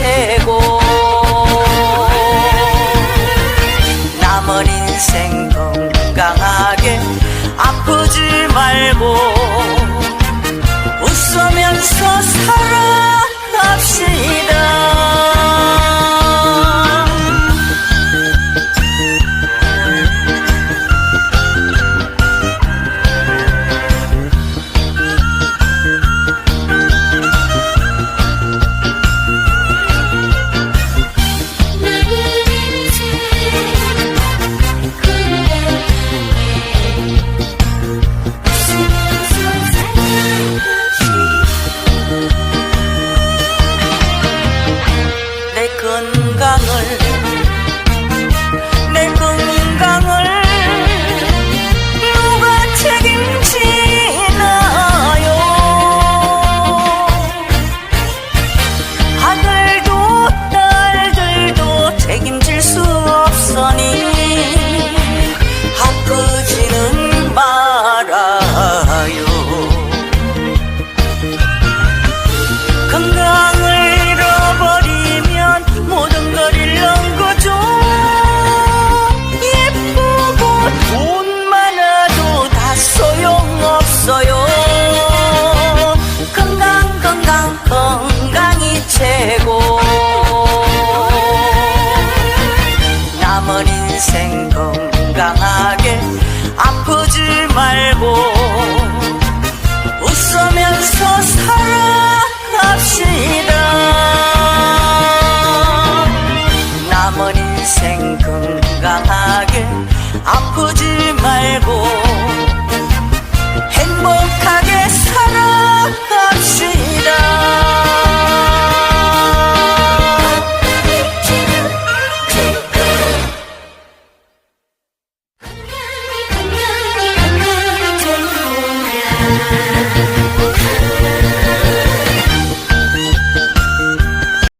최고. 남은 인생 건강하게 아프지 말고 웃으면서 살아갑시다. 건강을 인생 건강하게 아프지 말고 웃으면서 살아갑시다. 남은 인생 건강하게 아프지 말고 행복한